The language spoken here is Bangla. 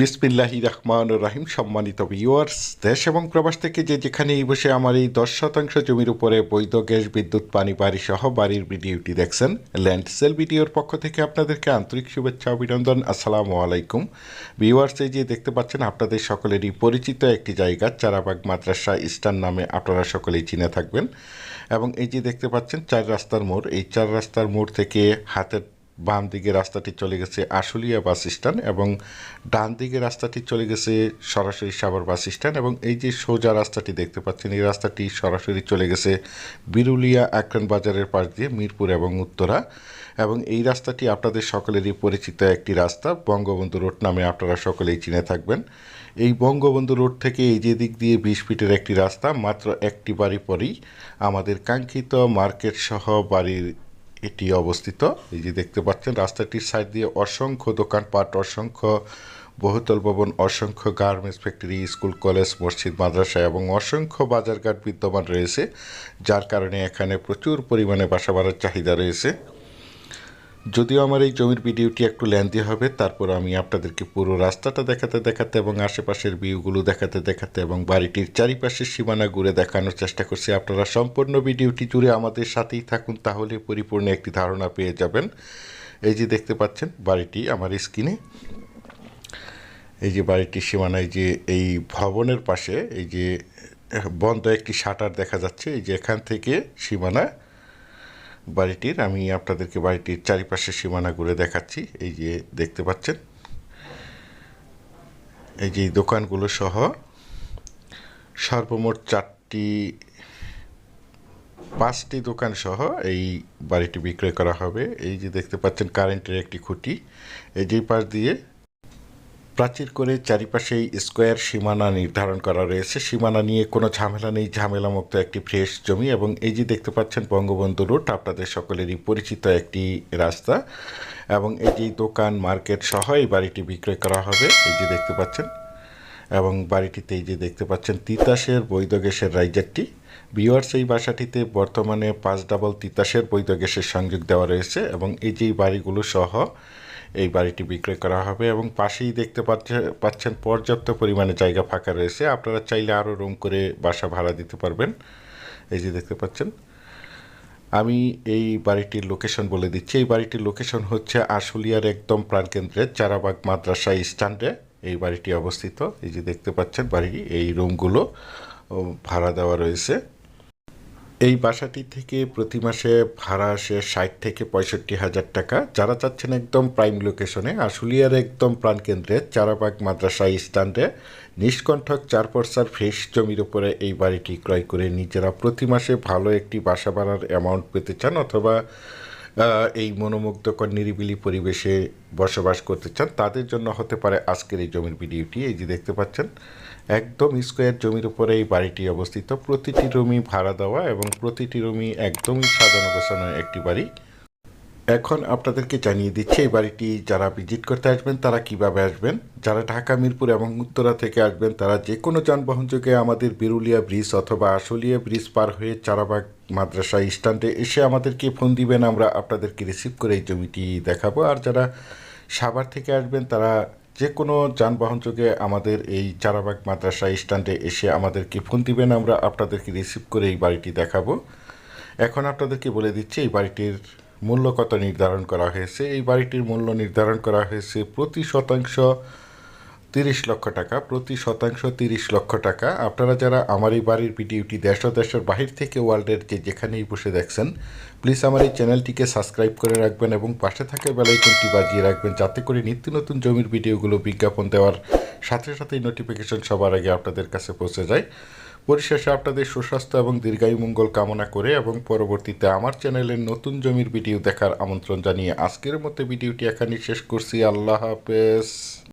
বিসমিল্লাহি রহমান রাহিম, সম্মানিত ভিউয়ার্স দেশ এবং প্রবাস থেকে যে যেখানেই বসে আমার এই দশ শতাংশ জমির উপরে বৈধ গ্যাস, বিদ্যুৎ, পানি, বাড়ি সহ বাড়ির ভিডিওটি দেখছেন। ল্যান্ড সেল ভিডিওর পক্ষ থেকে আপনাদেরকে আন্তরিক শুভেচ্ছা, অভিনন্দন। আসসালামু আলাইকুম। ভিউয়ার্স এই যে দেখতে পাচ্ছেন, আপনাদের সকলেরই পরিচিত একটি জায়গা, চারাবাগ মাদ্রাসা ইস্টার নামে আপনারা সকলেই চিনে থাকবেন। এবং এই যে দেখতে পাচ্ছেন, চার রাস্তার মোড়। এই চার রাস্তার মোড় থেকে হাতের বাম দিকে রাস্তাটি চলে গেছে আশুলিয়া বাস স্ট্যান্ড এবং ডান দিকে রাস্তাটি চলে গেছে সরাসরি সাভার বাস স্ট্যান্ড এবং এই যে সোজা রাস্তাটি দেখতে পাচ্ছেন, এই রাস্তাটি সরাসরি চলে গেছে বিরুলিয়া আক্রান বাজারের পাশ দিয়ে মিরপুর এবং উত্তরা এবং এই রাস্তাটি আপনাদের সকলেরই পরিচিত একটি রাস্তা, বঙ্গবন্ধু রোড নামে আপনারা সকলেই চিনে থাকবেন। এই বঙ্গবন্ধু রোড থেকে এই যে দিক দিয়ে বিশ ফিটের একটি রাস্তা, মাত্র একটি বাড়ি পরেই আমাদের কাঙ্ক্ষিত মার্কেট সহ বাড়ির এটি অবস্থিত। এই যে দেখতে পাচ্ছেন, রাস্তাটির সাইড দিয়ে অসংখ্য দোকানপাট, অসংখ্য বহুতল ভবন, অসংখ্য গার্মেন্টস ফ্যাক্টরি, স্কুল, কলেজ, মসজিদ, মাদ্রাসা এবং অসংখ্য বাজারঘাট বিদ্যমান রয়েছে, যার কারণে এখানে প্রচুর পরিমাণে বাসা বাড়ার চাহিদা রয়েছে। যদিও আমার এই জমির ভিডিওটি একটু লেন্দি হবে, তারপর আমি আপনাদেরকে পুরো রাস্তাটা দেখাতে দেখাতে এবং আশেপাশের ভিউগুলো দেখাতে দেখাতে এবং বাড়িটির চারিপাশের সীমানা ঘুরে দেখানোর চেষ্টা করছি। আপনারা সম্পূর্ণ ভিডিওটি জুড়ে আমাদের সাথেই থাকুন, তাহলে পরিপূর্ণ একটি ধারণা পেয়ে যাবেন। এই যে দেখতে পাচ্ছেন, বাড়িটি আমার স্ক্রিনে। এই যে বাড়িটির সীমানায় যে এই ভবনের পাশে এই যে বন্ধ একটি শাটার দেখা যাচ্ছে, এই যে এখান থেকে সীমানা বাড়িটির, আমি আপনাদেরকে বাড়িটির চারিপাশে সীমানা ঘুরে দেখাচ্ছি। এই যে দেখতে পাচ্ছেন, এই যে দোকানগুলো সহ সর্বমোট চারটি, পাঁচটি দোকান সহ এই বাড়িটি বিক্রয় করা হবে। এই যে দেখতে পাচ্ছেন, কারেন্টের একটি খুঁটি। এই যে পাশ দিয়ে প্রাচীর করে চারিপাশেই স্কোয়ার সীমানা নির্ধারণ করা রয়েছে। সীমানা নিয়ে কোনো ঝামেলা নেই, ঝামেলামুক্ত একটি ফ্রেশ জমি এবং এই যে দেখতে পাচ্ছেন বঙ্গবন্ধু রোড আপনাদের সকলেরই পরিচিত একটি রাস্তা এবং এই যে দোকান মার্কেট সহ এই বাড়িটি বিক্রয় করা হবে, এই যে দেখতে পাচ্ছেন। এবং বাড়িটিতে এই যে দেখতে পাচ্ছেন তিতাসের বৈধ গ্যাসের রাইজারটি বিওয়ার্স এই বাসাটিতে বর্তমানে পাঁচ ডাবল তিতাসের বৈধ গ্যাসের সংযোগ দেওয়া রয়েছে এবং এই যে বাড়িগুলো সহ এই বাড়িটি বিক্রয় করা হবে এবং পাশেই দেখতে পাচ্ছে, পাচ্ছেন পর্যাপ্ত পরিমাণে জায়গা ফাঁকা রয়েছে। আপনারা চাইলে আরও রুম করে বাসা ভাড়া দিতে পারবেন। এই যে দেখতে পাচ্ছেন, আমি এই বাড়িটির লোকেশন বলে দিচ্ছি। এই বাড়িটির লোকেশন হচ্ছে আশুলিয়ার একদম প্রাণকেন্দ্রে চারাবাগ মাদ্রাসা স্ট্যান্ডে। এই বাড়িটি অবস্থিত। এই যে দেখতে পাচ্ছেন বাড়ি এই রুমগুলো ভাড়া দেওয়া রয়েছে। এই বাসাটি থেকে প্রতি মাসে ভাড়া আসে ষাট থেকে পঁয়ষট্টি হাজার টাকা। যারা চাচ্ছেন একদম প্রাইম লোকেশনে আশুলিয়ার একদম প্রাণকেন্দ্রে, চারাবাগ মাদ্রাসা স্ট্যান্ডে, নিষ্কণ্ঠক চার পর্সার ফ্রেশ জমির উপরে এই বাড়িটি ক্রয় করে নিজেরা প্রতি মাসে ভালো একটি বাসা ভাড়ার অ্যামাউন্ট পেতে চান অথবা এই মনোমুগ্ধকর নিরিবিলি পরিবেশে বসবাস করতে চান, তাদের জন্য হতে পারে আজকের এই জমির ভিডিওটি। এই যে দেখতে পাচ্ছেন একদম স্কোয়ার জমির উপরে এই বাড়িটি অবস্থিত। প্রতিটি রুমই ভাড়া দেওয়া এবং প্রতিটি রুমই একদমই সাজানো গোছানো একটি বাড়ি। এখন আপনাদেরকে জানিয়ে দিচ্ছি, এই বাড়িটি যারা ভিজিট করতে আসবেন, তারা কীভাবে আসবেন? যারা ঢাকা, মিরপুর এবং উত্তরা থেকে আসবেন, তারা যে কোনো যানবাহন যোগে আমাদের বিরুলিয়া ব্রিজ অথবা আশুলিয়া ব্রিজ পার হয়ে চারাবাগ মাদ্রাসা স্ট্যান্ডে এসে আমাদেরকে ফোন দিবেন, আমরা আপনাদেরকে রিসিভ করে এই জমিটি দেখাবো। আর যারা সাভার থেকে আসবেন, তারা যে কোনো যানবাহন যোগে আমাদের এই চারাবাগ মাদ্রাসা স্ট্যান্ডে এসে আমাদেরকে ফোন দিবেন, আমরা আপনাদেরকে রিসিভ করে এই বাড়িটি দেখাবো। এখন আপনাদেরকে বলে দিচ্ছি, এই বাড়িটির মূল্য কত নির্ধারণ করা হয়েছে? এই বাড়িটির মূল্য নির্ধারণ করা হয়েছে প্রতি শতাংশ তিরিশ লক্ষ টাকা, প্রতি শতাংশ তিরিশ লক্ষ টাকা। আপনারা যারা আমার এই বাড়ির ভিডিওটি দেশ দেশের বাহির থেকে ওয়ার্ল্ডের যে যেখানেই বসে দেখছেন প্লিজ আমার এই চ্যানেলটিকে সাবস্ক্রাইব করে রাখবেন এবং পাশে থাকা বেলাইকনটি বাজিয়ে রাখবেন, যাতে করে নিত্য নতুন জমির ভিডিওগুলো বিজ্ঞাপন দেওয়ার সাথে সাথেই নোটিফিকেশন সবার আগে আপনাদের কাছে পৌঁছে যায়। পরিশেষে আপনাদের সুস্বাস্থ্য এবং দীর্ঘায়ু মঙ্গল কামনা করে এবং পরবর্তীতে আমার চ্যানেলের নতুন জমির ভিডিও দেখার আমন্ত্রণ জানিয়ে আজকের মতো ভিডিওটি এখানেই শেষ করছি। আল্লাহ হাফেজ।